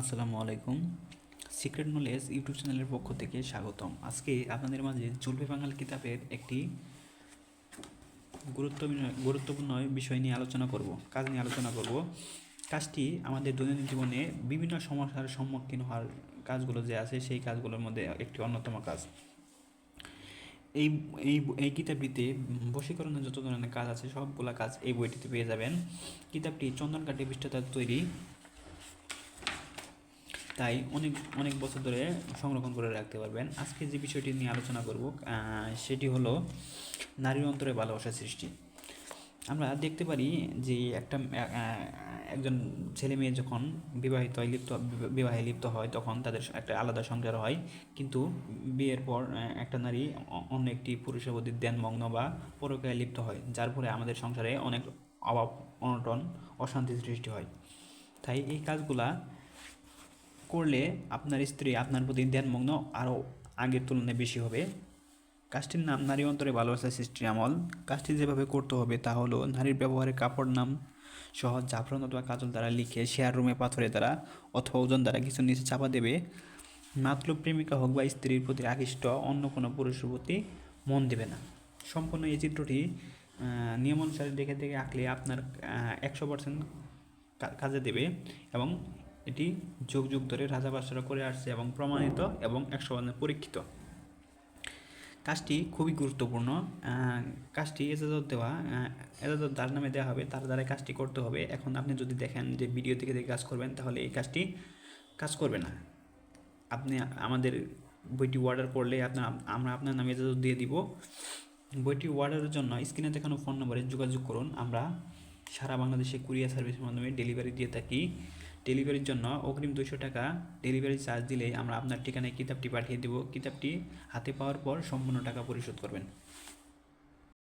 আসসালামু আলাইকুম। Secret knowledge YouTube চ্যানেলের পক্ষ থেকে স্বাগতম। আজকে আপনাদের মাঝে জুলফে বাঙাল কিতাবের একটি গুরুত্বপূর্ণ গুরুত্বপূর্ণ বিষয় নিয়ে আলোচনা করব, কাজ নিয়ে আলোচনা করব। কাজটি আমাদের দৈনন্দিন জীবনে বিভিন্ন সমস্যার সম্মুখীন হওয়ার কাজগুলো যে আছে, সেই কাজগুলোর মধ্যে একটি অন্যতম কাজ। এই এই এই কিতাবটিতে বশীকরণের যত ধরনের কাজ আছে, সবগুলা কাজ এই বইটিতে পেয়ে যাবেন। কিতাবটি চন্দন কাঠে পৃষ্ঠতার তৈরি তাই অনেক অনেক বছর ধরে সংরক্ষণ করে রাখতে পারবেন। আজকে যে বিষয়টি নিয়ে আলোচনা করব সেটি হলো নারীর অন্তরে ভালোবাসা সৃষ্টি। আমরা দেখতে পারি যে একটা একজন ছেলে মেয়ে যখন বিবাহিত হয়, লিপ্ত, বিবাহে লিপ্ত হয়, তখন তাদের একটা আলাদা সংসার হয়। কিন্তু বিয়ের পর একটা নারী অন্য একটি পুরুষের প্রতি ধ্যানমগ্ন বা পরকীয়ায় লিপ্ত হয়, যার ফলে আমাদের সংসারে অনেক অভাব, অনটন, অশান্তি সৃষ্টি হয়। তাই এই কাজগুলা করলে আপনার স্ত্রী আপনার প্রতি ধ্যানমগ্ন আরও আগের তুলনায় বেশি হবে। কাজটির নাম নারী অন্তরে ভালোবাসা সৃষ্টি আমল। কাজটি যেভাবে করতে হবে তা হলো নারীর ব্যবহারে কাপড়, নাম সহ জাফরান অথবা কাজল দ্বারা লিখে শেয়ার রুমে পাথরে দ্বারা অথবা ওজন দ্বারা কিছু নিচে চাপা দেবে। মাত্র প্রেমিকা হোক বা স্ত্রীর প্রতি আকৃষ্ট অন্য কোনো পুরুষের প্রতি মন দেবে না। সম্পূর্ণ এই চিত্রটি নিয়ম অনুসারে দেখে দেখে আঁকলে আপনার একশো পার্সেন্ট কাজে দেবে এবং এটি যুগ যুগ ধরে রাজা বাদশারা করে আসছে এবং প্রমাণিত এবং একশো পরীক্ষিত। কাজটি খুবই গুরুত্বপূর্ণ। কাজটি এজাজত দেওয়া এজাজত যার নামে দেওয়া হবে তার দ্বারা কাজটি করতে হবে। এখন আপনি যদি দেখেন যে ভিডিও থেকে কাজ করবেন, তাহলে এই কাজটি কাজ করবে না। আপনি আমাদের বইটি অর্ডার করলে আপনার আমরা আপনার নামে এজাজত দিয়ে দিব। বইটি অর্ডারের জন্য স্ক্রিনে দেখানো ফোন নম্বরে যোগাযোগ করুন। আমরা সারা বাংলাদেশে কুরিয়ার সার্ভিসের মাধ্যমে ডেলিভারি দিয়ে থাকি। ডেলিভারির জন্য অগ্রিম দুশো টাকা ডেলিভারি চার্জ দিলেই আমরা আপনার ঠিকানায় কিতাবটি পাঠিয়ে দেব। কিতাবটি হাতে পাওয়ার পর সম্পূর্ণ টাকা পরিশোধ করবেন।